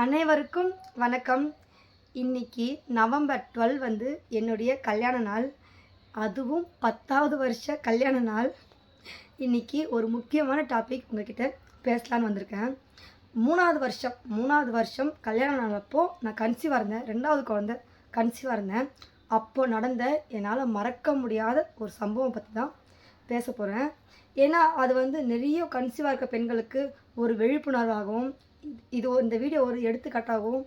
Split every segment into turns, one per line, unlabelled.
அனைவருக்கும் வணக்கம். இன்னைக்கு நவம்பர் டுவெல் வந்து என்னுடைய கல்யாண நாள். அதுவும் பத்தாவது வருஷ கல்யாண நாள். இன்னைக்கு ஒரு முக்கியமான டாபிக் உங்ககிட்ட பேசலான்னு வந்திருக்கேன். மூணாவது வருஷம் மூணாவது வருஷம் கல்யாண நாள் அப்போ நான் கன்சீவாக இருந்தேன். ரெண்டாவது குழந்த கன்சீவாக இருந்தேன். அப்போது நடந்த என்னால் மறக்க முடியாத ஒரு சம்பவம் பற்றி தான் பேச போகிறேன் ஏன்னா அது வந்து நிறைய கன்சீவாக இருக்க பெண்களுக்கு ஒரு விழிப்புணர்வாகவும் இது இந்த வீடியோ ஒரு எடுத்துக்காட்டாகவும்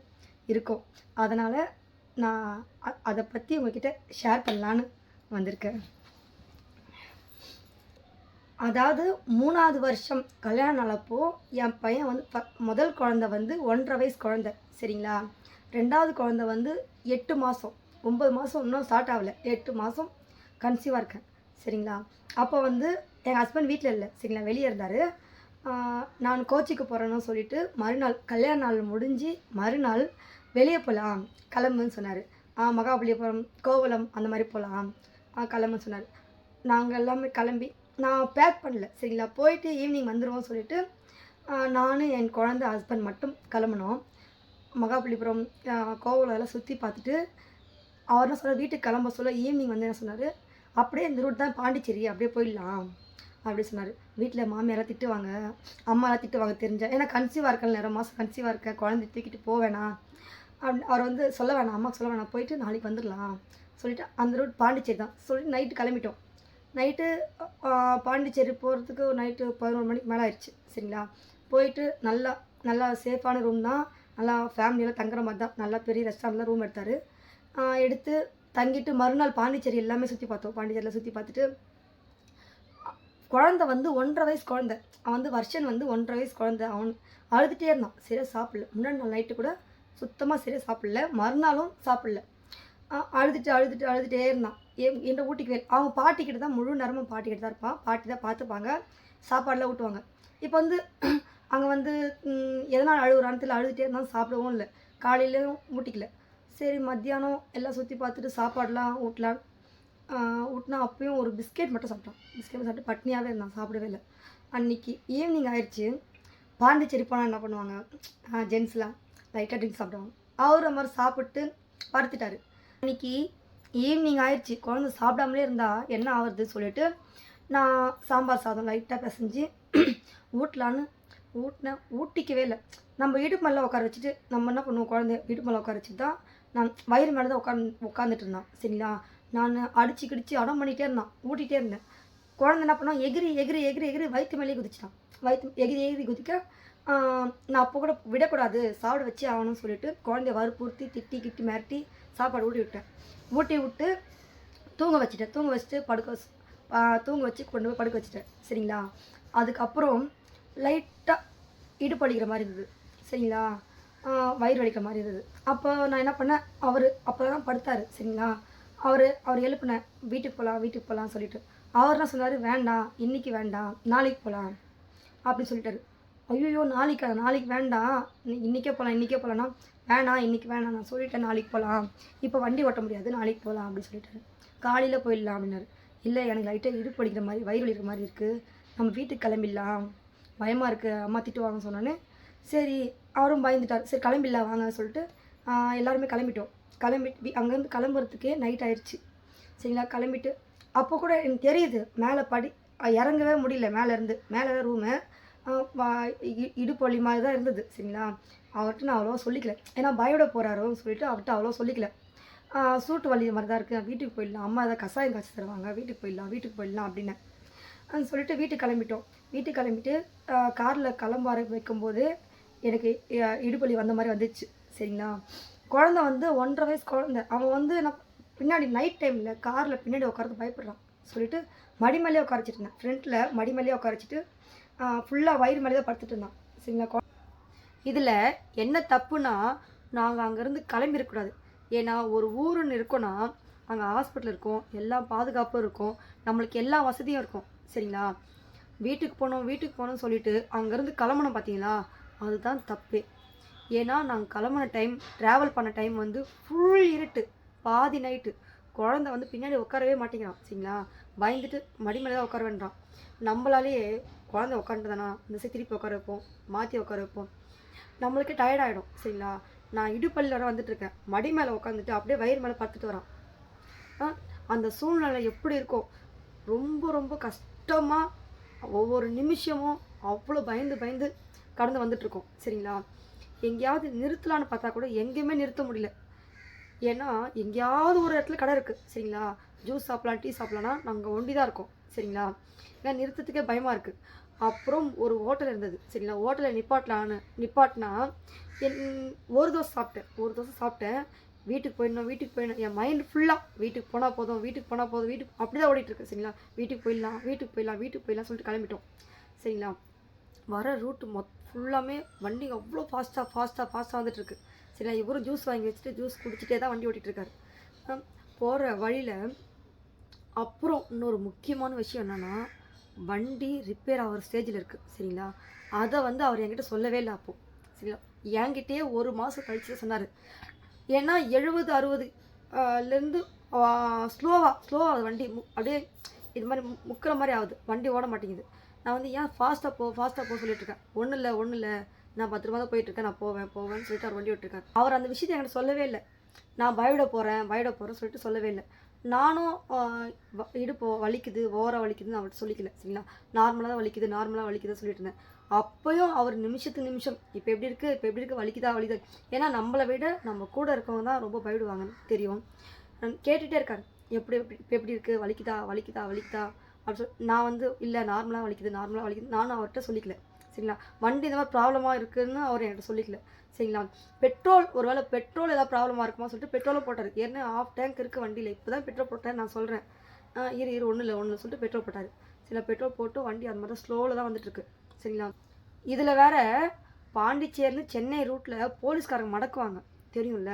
இருக்கும். அதனால் நான் அதை பற்றி உங்ககிட்ட ஷேர் பண்ணலான்னு வந்திருக்கேன். அதாவது மூணாவது வருஷம் கல்யாணம் நாளப்போ என் பையன் வந்து ப முதல் குழந்த வந்து ஒன்றரை வயசு குழந்த சரிங்களா? ரெண்டாவது குழந்த வந்து எட்டு மாதம் ஒம்பது மாதம் இன்னும் ஸ்டார்ட் ஆகலை. எட்டு மாதம் கன்சீவாக இருக்கேன் சரிங்களா? அப்போ வந்து என் ஹஸ்பண்ட் வீட்டில் இல்லை சரிங்களா? வெளியே இருந்தார். நான் கோச்சிக்கு போகிறேன்னு சொல்லிட்டு மறுநாள் கல்யாண நாள் முடிஞ்சு மறுநாள் வெளியே போகலாம் கிளம்புன்னு சொன்னார். மகாபலிபுரம் கோவலம் அந்த மாதிரி போகலாம் கிளம்புன்னு சொன்னார். நாங்கள் எல்லாமே கிளம்பி நான் பேக் பண்ணல. சரிங்களா? போயிட்டு ஈவினிங் வந்துடுவோம் சொல்லிட்டு நான் என் குழந்த ஹஸ்பண்ட் மட்டும் கிளம்புனோம். மகாபலிபுரம் கோவலம் எல்லாம் சுற்றி பார்த்துட்டு அவர் என்ன சொன்னார் வீட்டுக்கு கிளம்ப சொல்ல ஈவினிங் வந்து என்ன சொன்னார்? அப்படியே இந்த ரூட் தான் பாண்டிச்சேரி அப்படியே போயிடலாம். அப்படி சொன்னார். வீட்டில் மாமியாரெல்லாம் திட்டுவாங்க அம்மாலாம் திட்டுவாங்க தெரிஞ்சா. ஏன்னா கன்சீவாக இருக்கேன் நேரம் மாதம் கன்சீவாக இருக்க குழந்தை தூக்கிட்டு போவேணா அப்படி அவர் வந்து சொல்ல வேணாம் அம்மா சொல்ல வேணாம் போயிட்டு நாளைக்கு வந்துடலாம். சொல்லிட்டு அந்த ரூட் பாண்டிச்சேரி தான். சொல்லிட்டு நைட்டு கிளம்பிட்டோம். நைட்டு பாண்டிச்சேரி போகிறதுக்கு நைட்டு பதினோரு மணிக்கு மேலே ஆயிடுச்சு சரிங்களா? போயிட்டு நல்லா நல்லா சேஃபான ரூம் தான். நல்லா ஃபேமிலியெல்லாம் தங்குற மாதிரி தான். நல்லா பெரிய ரெஸ்டாரண்ட்டில் ரூம் எடுத்தார். எடுத்து தங்கிட்டு மறுநாள் பாண்டிச்சேரி எல்லாமே சுற்றி பார்த்தோம். பாண்டிச்சேரியில் சுற்றி பார்த்துட்டு குழந்த வந்து ஒன்றரை வயசு குழந்த. அவன் வந்து வருஷன் வந்து ஒன்றரை வயசு குழந்த. அவன் அழுதுகிட்டே இருந்தான். சரியாக சாப்பிடல. முன்னாடி நாள் நைட்டு கூட சுத்தமாக சரியாக சாப்பிடல. மறுநாளும் சாப்பிடல. அழுதுட்டு அழுதுட்டு அழுதுகிட்டே இருந்தான். என் என்ற ஊட்டிக்கு வேல் அவன் பாட்டிக்கிட்ட தான் முழு நேரமும் பாட்டிக்கிட்ட தான் இருப்பான். பாட்டி தான் பார்த்துப்பாங்க. சாப்பாடெலாம் ஊட்டுவாங்க. இப்போ வந்து அங்கே வந்து எதனால் அழுகுறான்னு தெரியல. அழுதுகிட்டே இருந்தாலும் சாப்பிடவும் இல்லை. காலையிலையும் ஊட்டிக்கல. சரி மத்தியானம் எல்லாம் சுற்றி பார்த்துட்டு சாப்பாடெலாம் ஊட்டலாம். ஊட்டினா அப்பயும் ஒரு பிஸ்கெட் மட்டும் சாப்பிட்டான். பிஸ்கெட் சாப்பிட்டு பட்னியாகவே இருந்தான் சாப்பிடவே இல்லை. அன்னைக்கு ஈவினிங் ஆயிடுச்சு. பாண்டிச்சேரி போனால் என்ன பண்ணுவாங்க? ஜென்ஸ்லாம் லைட்டாக ட்ரிங்க் சாப்பிடுவாங்க. அவர் அந்த மாதிரி சாப்பிட்டு படுத்துட்டார். அன்னைக்கு ஈவினிங் ஆயிடுச்சு. குழந்தை சாப்பிடாமலே இருந்தால் என்ன ஆகுறது சொல்லிட்டு நான் சாம்பார் சாதம் லைட்டாக பிசைஞ்சு ஊட்டலான்னு ஊட்டினேன். ஊட்டிக்கவே இல்லை. நம்ம இடுப்பு மேலே உட்கார வச்சுட்டு நம்ம என்ன பண்ணுவோம் குழந்தைய இடுப்பு மேலே உட்கார வச்சு தான் நான் வயிறு மேலே தான் உட்காந்து உட்காந்துட்டு இருந்தான். சரிங்களா? நான் அடிச்சு கிடிச்சு அடம் பண்ணிகிட்டே இருந்தான். ஊட்டிகிட்டே இருந்தேன். குழந்தை என்ன பண்ணான்? எகிரி எகிரி எகிரி எகிரி வயிற்று மேலேயே குதிச்சிட்டான். வயிற்று எகிரி எகிரி குதிக்க நான் அப்போ கூட விடக்கூடாது. சாப்பிட வச்சு ஆகணும்னு சொல்லிட்டு குழந்தைய வற்புறுத்தி திட்டி கிட்டி மிரட்டி சாப்பாடு ஊட்டி விட்டேன். ஊட்டி விட்டு தூங்க வச்சுட்டேன். தூங்க வச்சுட்டு படுக்க தூங்க வச்சு கொண்டு போய் படுக்க வச்சுட்டேன். சரிங்களா? அதுக்கப்புறம் லைட்டாக இடுப்பளிக்கிற மாதிரி இருந்தது. சரிங்களா? வயிறு வலிக்கிற மாதிரி இருந்தது. அப்போ நான் என்ன பண்ணேன்? அவர் அப்போ தான் படுத்தார். சரிங்களா? அவர் அவர் எழுப்பினார் வீட்டுக்கு போகலாம் வீட்டுக்கு போகலாம் சொல்லிட்டு. அவர் சொன்னார் வேண்டாம் இன்றைக்கி வேண்டாம் நாளைக்கு போகலாம் அப்படின்னு சொல்லிட்டாரு. ஐயோ நாளைக்கு? நாளைக்கு வேண்டாம். இன்றைக்கே இன்னைக்கே போகலாம் இன்றைக்கே போகலான்னா வேணாம் இன்றைக்கி வேணாம் நான் சொல்லிட்டேன் நாளைக்கு போகலாம் இப்போ வண்டி ஓட்ட முடியாது நாளைக்கு போகலாம் அப்படின்னு சொல்லிட்டாரு. காலையில் போயிடலாம் அப்படின்னாரு. இல்லை எனக்கு லைட்டாக இடுப்பு அடிக்கிற மாதிரி வயிறு வலிக்கிற மாதிரி இருக்குது நம்ம வீட்டுக்கு கிளம்பிடலாம். பயமாக இருக்குது அம்மா திட்டுவாங்கன்னு சொன்னோன்னே சரி. அவரும் பயந்துட்டார். சரி கிளம்பிடலாம் வாங்க சொல்லிட்டு எல்லாருமே கிளம்பிட்டோம். கிளம்பி அங்கேருந்து கிளம்புறதுக்கே நைட் ஆயிடுச்சு. சரிங்களா? கிளம்பிட்டு அப்போ கூட எனக்கு தெரியுது மேலே படி இறங்கவே முடியல மேலேருந்து மேலே ரூமு இடுப்பு வலி மாதிரி தான் இருந்தது சரிங்களா? அவர்கிட்ட நான் அவ்வளோவா சொல்லிக்கல. ஏன்னா பயோட போகிறாரோன்னு சொல்லிட்டு அவர்கிட்ட அவ்வளோ சொல்லிக்கல. சூட்டு வலி மாதிரி தான் இருக்குது வீட்டுக்கு போயிடலாம். அம்மா ஏதாவது கஷாயம் காய்ச்சி தருவாங்க. வீட்டுக்கு போயிடலாம் வீட்டுக்கு போயிடலாம் அப்படின்னு. அது சொல்லிட்டு வீட்டுக்கு கிளம்பிட்டோம். வீட்டுக்கு கிளம்பிட்டு காரில் கிளம்ப வைக்கும்போது எனக்கு அஹ், வந்த மாதிரி வந்துச்சு சரிங்களா? குழந்தை வந்து ஒன்றரை வயசு குழந்தை. அவன் வந்து நான் பின்னாடி நைட் டைமில் காரில் பின்னாடி உட்காரது பயப்படுறான். சொல்லிட்டு மடி மேலேயே உட்கார வச்சுட்டு இருந்தேன். ஃப்ரண்ட்டில் மடி மேலேயே உட்கார வச்சுட்டு ஃபுல்லாக வயிறு மேலே தான் படுத்துட்டு இருந்தான். சரிங்களா இதில் என்ன தப்புனா நாங்கள் அங்கேருந்து கிளம்பிருக்கூடாது ஏன்னா ஒரு ஊருன்னு இருக்கோன்னா அங்கே ஹாஸ்பிட்டல் இருக்கும் எல்லா பாதுகாப்பும் இருக்கும் நம்மளுக்கு எல்லா வசதியும் இருக்கும். சரிங்களா? வீட்டுக்கு போகணும் வீட்டுக்கு போகணும்னு சொல்லிட்டு அங்கேருந்து கிளம்பணும் பார்த்தீங்களா அதுதான் தப்பு. ஏன்னா நாங்கள் கிளம்புன டைம் ட்ராவல் பண்ண டைம் வந்து ஃபுல் இருட்டு. பாதி நைட்டு குழந்த வந்து பின்னாடி உட்காரவே மாட்டேங்கிறான் சரிங்களா? பயந்துட்டு மடி மேலே தான் உட்கார வேண்டாம் நம்மளாலேயே குழந்தை உட்காந்துதானா இந்த சைடு திருப்பி உட்கார வைப்போம் மாற்றி உட்கார வைப்போம். நம்மளுக்கே டயர்டாயிடும் சரிங்களா? நான் இடுப்பள்ளியில் வர வந்துட்டு இருக்கேன். மடி மேலே உட்காந்துட்டு அப்படியே வயிறு மேலே படுத்துட்டு வரான். அந்த சூழ்நிலை எப்படி இருக்கும் ரொம்ப ரொம்ப கஷ்டமாக ஒவ்வொரு நிமிஷமும் அவ்வளோ பயந்து பயந்து கடந்து வந்துட்டுருக்கோம் சரிங்களா? எங்கேயாவது நிறுத்தலான்னு பார்த்தா கூட எங்கேயுமே நிறுத்த முடியல. ஏன்னா எங்கேயாவது ஒரு இடத்துல கடை இருக்குது சரிங்களா? ஜூஸ் சாப்பிட்லாம் டீ சாப்பிட்லான்னா நாங்கள் ஒண்டி தான் இருக்கோம் சரிங்களா? ஏன்னா நிறுத்தத்துக்கே பயமாக இருக்குது அப்புறம் ஒரு ஹோட்டல் இருந்தது சரிங்களா? ஹோட்டலில் நிப்பாட்டலான்னு நிப்பாட்டினா என் ஒரு தோசை சாப்பிட்டேன் ஒரு தோசை சாப்பிட்டேன். வீட்டுக்கு போயிடணும் வீட்டுக்கு போயிடணும். என் மைண்ட் ஃபுல்லாக வீட்டுக்கு போனால் போதும் வீட்டுக்கு போனால் போதும் வீட்டுக்கு அப்படி தான் ஓடிட்டு இருக்கு சரிங்களா? வீட்டுக்கு போயிடலாம் வீட்டுக்கு போயிடலாம் வீட்டுக்கு போயிடலாம் சொல்லிட்டு கிளம்பிட்டோம் சரிங்களா? வர ரூட்டு மொத்த ஃபுல்லாமே வண்டி அவ்வளோ ஃபாஸ்ட்டாக ஃபாஸ்ட்டாக ஃபாஸ்ட்டாக வந்துட்டு இருக்கு இவரும் ஜூஸ் வாங்கி வச்சுட்டு ஜூஸ் குடிச்சிட்டே தான் வண்டி ஓட்டிகிட்ருக்காரு போகிற வழியில் அப்புறம் இன்னொரு முக்கியமான விஷயம் என்னென்னா வண்டி ரிப்பேர் ஆகிற ஸ்டேஜில் இருக்குது சரிங்களா? அதை வந்து அவர் என்கிட்ட சொல்லவே இல்லை அப்போது சரிங்களா? என்கிட்டயே ஒரு மாதம் கழிச்சு சொன்னார். ஏன்னா எழுபது அறுபது லேருந்து ஸ்லோவாக ஸ்லோவாக வண்டி. மு- அப்படியே இது மாதிரி மு- மாதிரி ஆகுது. வண்டி ஓட மாட்டேங்குது. நான் வந்து ஏன் ஃபாஸ்ட்டாக போ ஃபாஸ்ட்டாக போக சொல்லிட்டு இருக்கேன் ஒன்றும் இல்லை ஒன்றும் இல்லை நான் பத்திரமா தான் போயிட்டு இருக்கேன் நான் போவேன் போவேன்னு சொல்லிட்டு அவர் வண்டி விட்டுருக்காரு அவர் அந்த விஷயத்தை என்கிட்ட சொல்லவே இல்லை. நான் பயவிட போகிறேன் பயவிட போகிறேன்னு சொல்லிட்டு சொல்லவே இல்லை. நானும் ஆஹ், இடுப்பு வலிக்குது ஓர வலிக்குதுன்னு அவர்கிட்ட சொல்லிக்கல சரிங்களா? நார்மலாக தான் வலிக்குது நார்மலாக வலிக்குதுன்னு சொல்லிட்டு இருந்தேன். அப்போயும் அவர் நிமிஷத்துக்கு நிமிஷம் இப்போ எப்படி இருக்குது இப்போ எப்படி இருக்குது வலிக்குதா வலிதா ஏன்னா நம்மளை விட நம்ம கூட இருக்கவங்க தான் ரொம்ப பயப்படுவாங்கன்னு தெரியும். கேட்டுகிட்டே இருக்காரு. எப்படி எப்படி இப்போ எப்படி இருக்குது வலிக்குதா வலிக்குதா வலிக்குதா? அப்படி சொல்லி நான் வந்து இல்லை நார்மலாக வலிக்குது நார்மலாக வலிக்குது. நானும் அவர்கிட்ட சொல்லிக்கல. சரிங்களா? வண்டி இந்த மாதிரி ப்ராப்ளமாக இருக்குதுன்னு அவர் என்கிட்ட சொல்லிக்கல. சரிங்களா? பெட்ரோல் ஒருவேளை பெட்ரோல் ஏதாவது ப்ராப்ளமாக இருக்குமா சொல்லிட்டு பெட்ரோலும் போட்டார். ஏன்னா ஆஃப் டேங்க் இருக்குது வண்டியில். இப்போ தான் பெட்ரோல் போட்டேன் நான் சொல்கிறேன் இரு இரு ஒன்றும் இல்லை ஒன்றும் சொல்லிட்டு பெட்ரோல் போட்டார். சில பெட்ரோல் போட்டு வண்டி அந்த மாதிரி ஸ்லோவில் தான் வந்துட்டுருக்கு சரிங்களா? இதில் வேற பாண்டிச்சேரின்னு சென்னை ரூட்டில் போலீஸ்காரங்க மடக்குவாங்க. தெரியும்ல?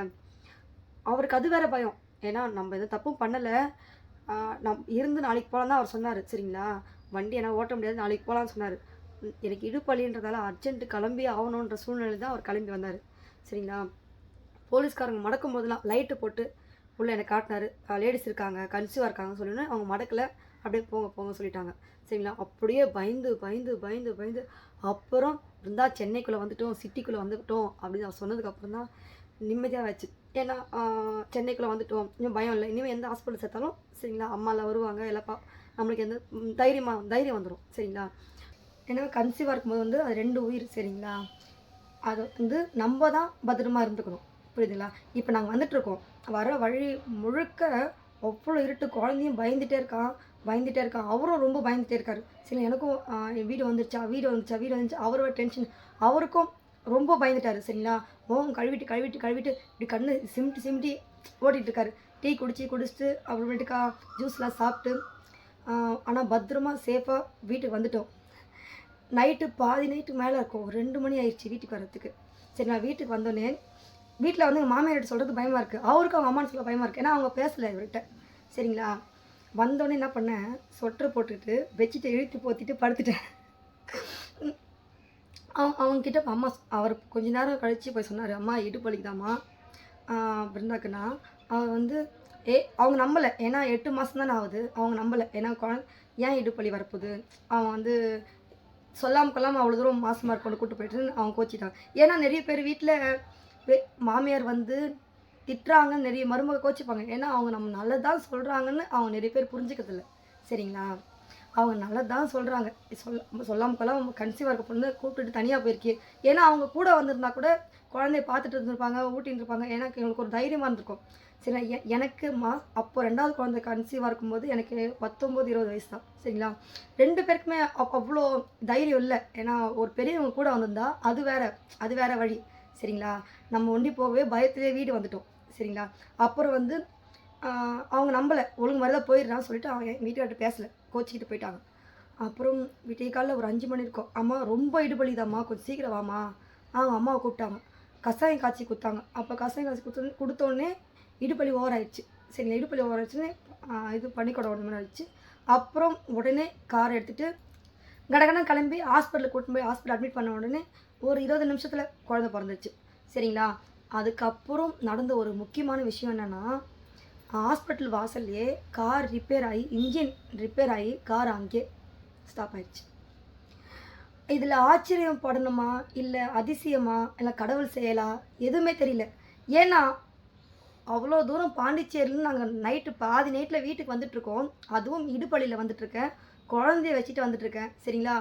அவருக்கு அது வேற பயம். ஏன்னா நம்ம எதுவும் தப்பும் பண்ணலை. நம் இருந்து நாளைக்கு போகலாம் தான் அவர் சொன்னார். சரிங்களா? வண்டி என்ன ஓட்ட முடியாது நாளைக்கு போகலான்னு சொன்னார். எனக்கு இடுப்பலின்றதால அர்ஜென்ட்டு கிளம்பி ஆகணுன்ற சூழ்நிலை தான் அவர் கிளம்பி வந்தார். சரிங்களா? போலீஸ்காரங்க மடக்கும் போதெல்லாம் லைட்டு போட்டு உள்ளே எனக்கு காட்டினார். லேடிஸ் இருக்காங்க கன்சியூவாக இருக்காங்கன்னு சொல்லி அவங்க மடக்கலை. அப்படியே போங்க போங்க சொல்லிட்டாங்க. சரிங்களா? அப்படியே பயந்து பயந்து பயந்து பயந்து அப்புறம் இருந்தால் சென்னைக்குள்ளே வந்துட்டோம் சிட்டிக்குள்ளே வந்துட்டோம் அப்படின்னு அவர் சொன்னதுக்கப்புறம் தான் நிம்மதியாக வச்சு ஏன்னா சென்னைக்குள்ளே வந்துட்டோம். இன்னும் பயம் இல்லை. இனிமேல் எந்த ஹாஸ்பிட்டல் சேர்த்தாலும் சரிங்களா அம்மாவில் வருவாங்க எல்லாம் பா நம்மளுக்கு எந்த தைரியமாக தைரியம் வந்துடும் சரிங்களா? ஏன்னா கன்சீவாக இருக்கும்போது வந்து அது ரெண்டு உயிர் சரிங்களா? அது வந்து நம்ம தான் பத்திரமா இருந்துக்கணும். புரியுதுங்களா? இப்போ நாங்கள் வந்துட்டுருக்கோம். வர வழி முழுக்க அவ்வளோ இருட்டு. குழந்தையும் பயந்துகிட்டே இருக்கான் பயந்துகிட்டே இருக்கான். அவரும் ரொம்ப பயந்துகிட்டே இருக்காரு. சரி எனக்கும் என் வீடு வந்துருச்சா? வீடு வந்துருச்சா? வீடு வந்துச்சு அவரோட டென்ஷன் அவருக்கும் ரொம்ப பயந்துட்டாரு. சரிங்களா? மோகம் கழுவிட்டு கழுவிட்டு கழுவிட்டு இப்படி கண்ணு சிமிட்டி சிமிட்டி ஓட்டிகிட்டு இருக்காரு டீ குடிச்சு குடிச்சிட்டு அப்புறமேட்டுக்கா ஜூஸ்லாம் சாப்பிட்டு ஆனால் பத்திரமா சேஃபாக வீட்டுக்கு வந்துட்டோம். நைட்டு பாதி நைட்டு மேலே இருக்கும். ஒரு ரெண்டு மணி ஆயிடுச்சு வீட்டுக்கு வர்றதுக்கு. சரி நான் வீட்டுக்கு வந்தோடனே வீட்டில் வந்து எங்கள் மாமியார்கிட்ட சொல்கிறது பயமாக இருக்குது அவருக்கு அவங்க அம்மான்னு சொல்ல பயமாக இருக்குது ஏன்னா அவங்க பேசலை இவர்கிட்ட. சரிங்களா? வந்தோடனே என்ன பண்ணேன் சொட்டர் போட்டுட்டு பெட்ஷீட்டை இழுத்து போத்திட்டு படுத்துட்டேன். அவங்க அவங்கக்கிட்ட அம்மா அவர் கொஞ்ச நேரம் கழித்து போய் சொன்னார் அம்மா இடுப்பு வலிக்குதாம்மா? பிருந்தாக்குன்னா அவர் வந்து ஏ அவங்க நம்பலை. ஏன்னா எட்டு மாதம் தானே ஆகுது. அவங்க நம்பலை. ஏன்னா குழந்த ஏன் இடுப்பலி வரப்போகுது? அவன் வந்து சொல்லாமல் கொள்ளாமல் அவ்வளோ தூரம் மாசமாக இருக்கணும் கூட்டு போயிட்டு அவங்க கோச்சிட்டான். ஏன்னா நிறைய பேர் வீட்டில் மாமியார் வந்து திட்டுறாங்கன்னு நிறைய மருமக கோச்சிப்பாங்க. ஏன்னா அவங்க நம்ம நல்லதான் சொல்கிறாங்கன்னு அவங்க நிறைய பேர் புரிஞ்சுக்கிறதில்ல. சரிங்களா? அவங்க நல்லதான் சொல்கிறாங்க சொல்ல சொல்லாமல் அவங்க கன்சீவாக இருக்க பொண்ணு கூப்பிட்டுட்டு தனியாக போயிருக்கே. ஏன்னா அவங்க கூட வந்திருந்தா கூட குழந்தைய பார்த்துட்டு இருந்திருப்பாங்க ஊட்டின்னு இருப்பாங்க. எனக்கு எங்களுக்கு ஒரு தைரியமாக இருந்திருக்கும். சரி எனக்கு மா அப்போ ரெண்டாவது குழந்தை கன்சீவாக இருக்கும்போது எனக்கு பத்தொம்போது இருபது வயசு தான். சரிங்களா? ரெண்டு பேருக்குமே அவ்- அவ்வளோ தைரியம் இல்லை. ஏன்னா ஒரு பெரியவங்க கூட வந்திருந்தா அது வேற அது வேற வழி. சரிங்களா? நம்ம ஒண்டி போகவே பயத்திலே வீடு வந்துட்டோம். சரிங்களா? அப்புறம் வந்து அவங்க நம்பலை. ஒழுங்கு மாதிரி தான் போயிடுறான்னு சொல்லிட்டு அவன் என் வீட்டுக்கார்ட்ட பேசலை. கோச்சிக்கிட்டு போயிட்டாங்க. அப்புறம் விட்டிய காலைல ஒரு அஞ்சு மணி இருக்கும். அம்மா ரொம்ப இடுபலிதாம்மா கொஞ்சம் சீக்கிரம் வாம்மா. அவங்க அம்மாவை கூப்பிட்டாங்க. கசாயம் காய்ச்சி கொடுத்தாங்க. அப்போ கசாயம் காய்ச்சி கொடுத்து கொடுத்தோடனே இடுப்பலி ஓவர் சரி சரிங்களா இடுப்பலி ஓவர் இது பண்ணிக்கூட உடனே ஆயிடுச்சு அப்புறம் உடனே கார் எடுத்துகிட்டு கடகடன்னு கிளம்பி ஹாஸ்பிட்டலுக்கு கூட்டு போய் ஹாஸ்பிட்டல் அட்மிட் பண்ண உடனே ஒரு இருபது நிமிஷத்தில் குழந்தை பிறந்துச்சு சரிங்களா? அதுக்கப்புறம் நடந்த ஒரு முக்கியமான விஷயம் என்னென்னா ஹாஸ்பிட்டல் வாசல்லையே கார் ரிப்பேர் ஆகி இன்ஜின் ரிப்பேர் ஆகி கார் அங்கே ஸ்டாப் ஆயிடுச்சு. இதில் ஆச்சரியம் படணுமா? இல்லை அதிசயமா? இல்லை கடவுள் செயலா? எதுவுமே தெரியல. ஏன்னா அவ்வளோ தூரம் பாண்டிச்சேரியில் நாங்கள் நைட்டு பாதி நைட்டில் வீட்டுக்கு வந்துட்ருக்கோம் அதுவும் இடுப்பள்ளியில் வந்துட்டுருக்கேன். குழந்தைய வச்சுட்டு வந்துட்ருக்கேன் சரிங்களா?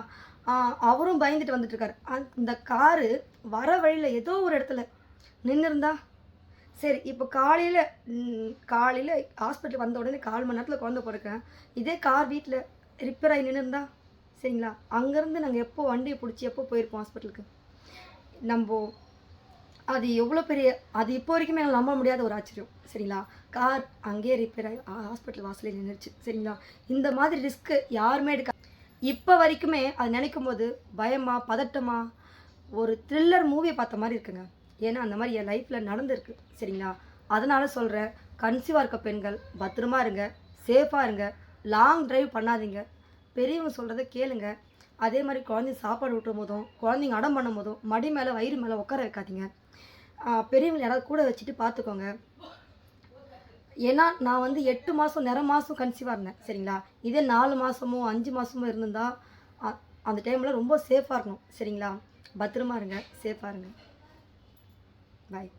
அவரும் பயந்துட்டு வந்துட்டுருக்காரு. அந்த காரு வர வழியில் ஏதோ ஒரு இடத்துல நின்றுருந்தா சரி இப்போ காலையில் காலையில் ஹாஸ்பிட்டல் வந்த உடனே கால் மணி நேரத்தில் குழந்தை பிறக்கேன் இதே கார் வீட்டில் ரிப்பேர் ஆகி நின்றுருந்தா சரிங்களா? அங்கேருந்து நாங்கள் எப்போ வண்டியை பிடிச்சி எப்போ போயிருப்போம் ஹாஸ்பிட்டலுக்கு நம்ம அது எவ்வளோ பெரிய அது இப்போ வரைக்குமே எங்களை நம்ப முடியாத ஒரு ஆச்சரியம் சரிங்களா? கார் அங்கேயே ரிப்பேர் ஆகி ஹாஸ்பிட்டல் வாசலே நின்றுச்சு சரிங்களா? இந்த மாதிரி ரிஸ்க்கு யாருமே எடுக்க இப்போ வரைக்குமே அது நினைக்கும் போது பயமா பதட்டமா ஒரு த்ரில்லர் மூவியை பார்த்த மாதிரி இருக்குங்க. ஏன்னா அந்த மாதிரி என் லைஃப்பில் நடந்திருக்கு சரிங்களா? அதனால் சொல்கிறேன் கன்சீவாக இருக்க பெண்கள் பத்திரமா இருங்க சேஃபாக இருங்க லாங் டிரைவ் பண்ணாதீங்க. பெரியவங்க சொல்கிறத கேளுங்க. அதே மாதிரி குழந்தைங்க சாப்பாடு ஊட்டும் போதும் குழந்தைங்க அடம் பண்ணும் போதும் மடி மேலே வயிறு மேலே உட்கார வைக்காதீங்க. பெரியவங்க யாராவது கூட வச்சுட்டு பார்த்துக்கோங்க. ஏன்னா நான் வந்து எட்டு மாதம் நிற மாதம் கன்சீவாக இருந்தேன் சரிங்களா? இதே நாலு மாதமோ அஞ்சு மாதமோ இருந்திருந்தால் அ- அந்த டைமில் ரொம்ப சேஃபாக இருக்கணும் சரிங்களா? பத்திரமா இருங்க சேஃபாக இருங்க. பாய்